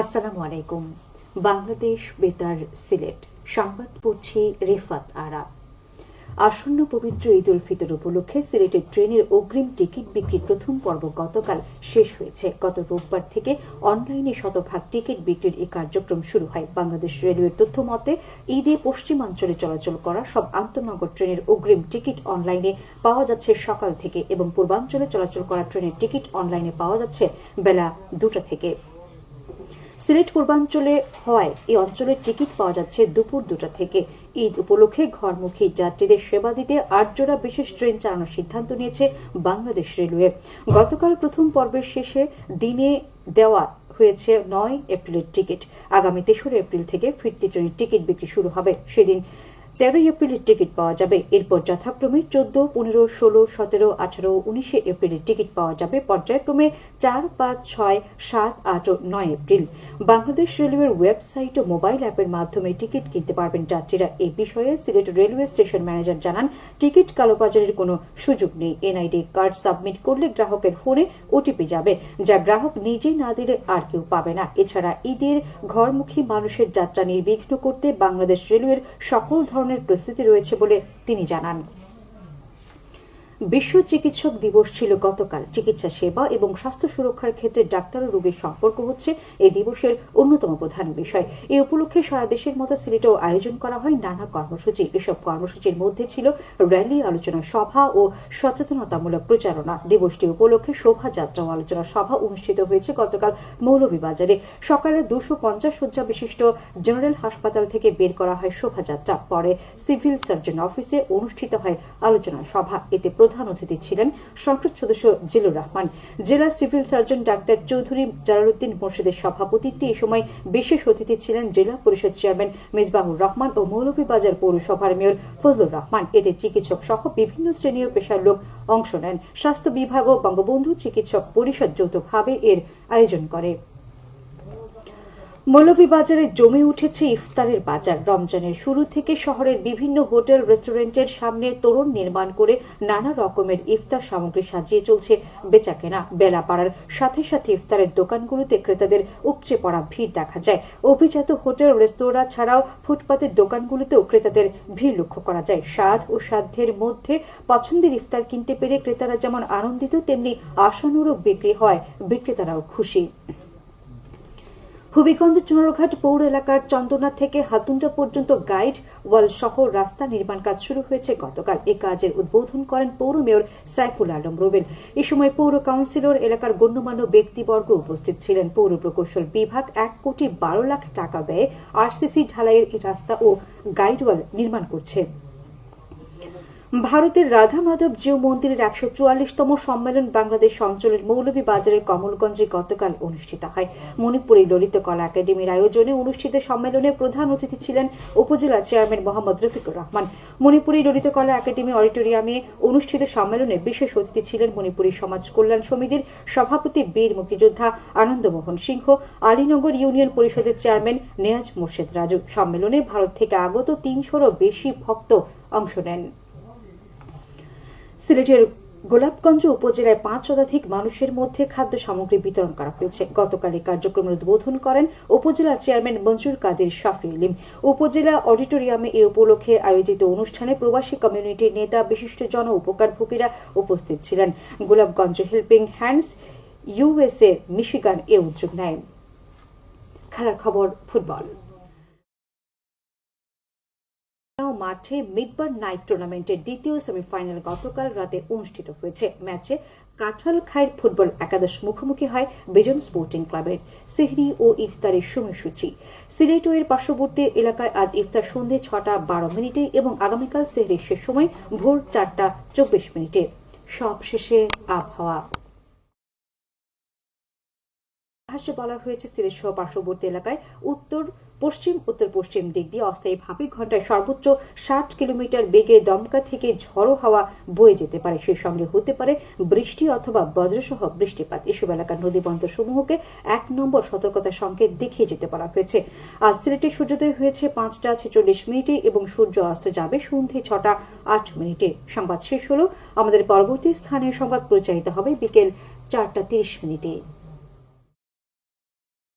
আসসালামু আলাইকুম। বাংলাদেশ বেতার সিলেট। সংবাদ পড়ছি রেফাত আরা। আসন্ন পবিত্র ঈদ উল ফিতর উপলক্ষে সিলেটের ট্রেনের অগ্রিম টিকিট বিক্রির প্রথম পর্ব গতকাল শেষ হয়েছে। গত রোববার থেকে অনলাইনে শতভাগ টিকিট বিক্রির এই কার্যক্রম শুরু হয়। বাংলাদেশ রেলওয়ের তথ্য মতে, ঈদে পশ্চিমাঞ্চলে চলাচল করা সব আন্তনগর ট্রেনের অগ্রিম টিকিট অনলাইনে পাওয়া যাচ্ছে সকাল থেকে এবং পূর্বাঞ্চলে চলাচল করা ট্রেনের টিকিট অনলাইনে পাওয়া যাচ্ছে বেলা দুটা থেকে। সিলেট পূর্বাঞ্চলে হওয়ায় এই অঞ্চলের টিকিট পাওয়া যাচ্ছে দুপুর দুটা থেকে। ঈদ উপলক্ষে ঘরমুখী যাত্রীদের সেবা দিতে আট জোড়া বিশেষ ট্রেন চালানোর সিদ্ধান্ত নিয়েছে বাংলাদেশ রেলওয়ে। গতকাল প্রথম পর্বের শেষে দিনে দেওয়া হয়েছে নয় এপ্রিলের টিকিট। আগামী তেসরা এপ্রিল থেকে ফিরতি ট্রেনের টিকিট বিক্রি শুরু হবে। সেদিন তেরোই এপ্রিলের টিকিট পাওয়া যাবে। এরপর যথাক্রমে চোদ্দ, পনেরো, ষোলো, সতেরো, আঠারো, উনিশে এপ্রিলের টিকিট পাওয়া যাবে পর্যায়ক্রমে চার, পাঁচ, ছয়, সাত, আট ও নয় এপ্রিল। বাংলাদেশ রেলওয়ের ওয়েবসাইট ও মোবাইল অ্যাপের মাধ্যমে টিকিট কিনতে পারবেন যাত্রীরা। এই বিষয়ে সিলেট রেলওয়ে স্টেশন ম্যানেজার জানান, টিকিট কালোবাজারের কোনো সুযোগ নেই। এনআইডি কার্ড সাবমিট করলে গ্রাহকের ফোনে ওটিপি যাবে, যা গ্রাহক নিজে না দিলে আর কেউ পাবে না। এছাড়া ঈদের ঘরমুখী মানুষের যাত্রা নির্বিঘ্ন করতে বাংলাদেশ রেলওয়ের সকল ধরনের প্রস্তুতি রয়েছে বলে তিনি জানান। বিশ্ব চিকিৎসক দিবস ছিল গতকাল। চিকিৎসা সেবা এবং স্বাস্থ্য সুরক্ষার ক্ষেত্রে ডাক্তার ও রোগীর সম্পর্ক হচ্ছে এই দিবসের অন্যতম প্রধান বিষয়। এই উপলক্ষে সারা দেশের মতো সিলেটেও আয়োজন করা হয় নানা কর্মসূচি। এসব কর্মসূচির মধ্যে ছিল র্যালি, আলোচনা সভা ও সচেতনতামূলক প্রচারণা। দিবসটি উপলক্ষে শোভাযাত্রা ও আলোচনা সভা অনুষ্ঠিত হয়েছে গতকাল মৌলভীবাজারে। সকালে দুশো পঞ্চাশ শয্যা বিশিষ্ট জেনারেল হাসপাতাল থেকে বের করা হয় শোভাযাত্রা। পরে সিভিল সার্জন অফিসে অনুষ্ঠিত হয় আলোচনা সভা। এতে প্রধান অতিথি ছিলেন সংসদ সদস্য জিলুর রহমান। জেলা civil surgeon doctor Chowdhury Jalaluddin মোর্শেদের সভাপতিত্বে এই সময় বিশেষ অতিথি ছিলেন জেলা পরিষদ চেয়ারম্যান মেজবাহুর রহমান ও মৌলভীবাজার পৌরসভার মেয়র ফজলুর রহমান। এতে চিকিৎসক সহ বিভিন্ন শ্রেণি ও পেশার লোক অংশ নেন। স্বাস্থ্য বিভাগ ও বঙ্গবন্ধু চিকিৎসক পরিষদ যৌথভাবে এর আয়োজন করে। মৌলভীবাজারে জমে উঠেছে ইফতারের বাজার। রমজানের শুরু থেকে শহরের বিভিন্ন হোটেল, রেস্টুরেন্টের সামনে তোরণ নির্মাণ করে নানা রকমের ইফতার সামগ্রী সাজিয়ে চলছে বেচাকেনা। বেলা পাড়ার সাথে সাথে ইফতারের দোকানগুলোতে ক্রেতাদের উপচে পড়া ভিড় দেখা যায়। অভিজাত হোটেল, রেস্তোরাঁ ছাড়াও ফুটপাতের দোকানগুলোতেও ক্রেতাদের ভিড় লক্ষ্য করা যায়। স্বাদ ও সাধ্যের মধ্যে পছন্দের ইফতার কিনতে পেরে ক্রেতারা যেমন আনন্দিত, তেমনি আশানুরূপ বিক্রি হয়। বিক্রেতারাও খুশি। হবিগঞ্জ চুনারঘাট পৌর এলাকার চন্দনা থেকে হাতুন্ডা পর্যন্ত গাইড ওয়াল সহ রাস্তা নির্মাণ কাজ শুরু হয়েছে। গতকাল এ কাজের উদ্বোধন করেন পৌর মেয়র সাইফুল আলম রুবেল। এ সময় পৌর কাউন্সিলর এলাকার গণ্যমান্য ব্যক্তিবর্গ উপস্থিত ছিলেন। পৌর প্রকৌশল বিভাগ এক কোটি বারো লাখ টাকা ব্যয়ে আরসিসি ঢালাইয়ের রাস্তা ও গাইড ওয়াল নির্মাণ করছে। ভারতের রাধা মাধব জিও মন্দিরের একশো চুয়াল্লিশতম সম্মেলন বাংলাদেশ অঞ্চলের মৌলভী বাজারের কমলগঞ্জে গতকাল অনুষ্ঠিত হয়। মণিপুরী ললিত কলা একাডেমির আয়োজনে অনুষ্ঠিত সম্মেলনে প্রধান অতিথি ছিলেন উপজেলা চেয়ারম্যান মোহাম্মদ রফিকুর রহমান। মণিপুরী ললিত কলা একাডেমি অডিটোরিয়ামে অনুষ্ঠিত সম্মেলনে বিশেষ অতিথি ছিলেন মণিপুরী সমাজ কল্যাণ সমিতির সভাপতি বীর মুক্তিযোদ্ধা আনন্দমোহন সিংহ, আলীনগর ইউনিয়ন পরিষদের চেয়ারম্যান নেয়াজ মোর্শেদ রাজু। সম্মেলনে ভারত থেকে আগত তিনশোরও বেশি ভক্ত অংশ নেন। সিলেটের গোলাপগঞ্জ উপজেলায় পাঁচ শতাধিক মানুষের মধ্যে খাদ্য সামগ্রী বিতরণ করা হয়েছে। গতকাল এই কার্যক্রমের উদ্বোধন করেন উপজেলা চেয়ারম্যান মঞ্জুর কাদের শাফি ইলিম উপজেলা অডিটোরিয়ামে এ উপলক্ষে আয়োজিত অনুষ্ঠানে প্রবাসী কমিউনিটির নেতা, বিশিষ্ট জন উপকার উপকারভোগীরা উপস্থিত ছিলেন। Golapganj helping hands USA Michigan এ উদ্যোগ নেয়। খেলার খবর, ফুটবল। মাঠে মিডবার নাইট টুর্নামেন্টের দ্বিতীয় সেমিফাইনাল গতকাল রাতে অনুষ্ঠিত হয়েছে। ম্যাচে কাঁঠাল খায়ের ফুটবল একাদশ মুখোমুখি হয় বিজন স্পোর্টিং ক্লাবের। সিহরি ও ইফতারের সময়সূচি। সিলেট এর পার্শ্ববর্তী এলাকায় আজ ইফতার সন্ধে ছটা বারো মিনিটে এবং আগামীকাল সেহরির শেষ সময় ভোর চারটা চব্বিশ মিনিটে। সব শেষে আবহাওয়া। ভাষ্যে বলা হয়েছে, সিলেট সহ পার্শ্ববর্তী এলাকায় উত্তর পশ্চিম উত্তর পশ্চিম দিক দিয়ে অস্থায়ীভাবে ঘন্টায় সর্বোচ্চ ষাট কিলোমিটার বেগে দমকা থেকে ঝড়ো হাওয়া বয়ে যেতে পারে। সেই সঙ্গে হতে পারে বৃষ্টি অথবা বজ্রসহ বৃষ্টিপাত। এসব এলাকার নদী বন্দর সমূহকে এক নম্বর সতর্কতা সংকেত দেখিয়ে যেতে বলা হয়েছে। আজ সিলেটে সূর্যোদয় হয়েছে পাঁচটা ছেচল্লিশ মিনিটে এবং সূর্য অস্ত যাবে সন্ধে ছটা আট মিনিটে। সংবাদ শেষ হলো। আমাদের পরবর্তী স্থানীয় সংবাদ প্রচারিত হবে বিকেল চারটা তিরিশ মিনিটে।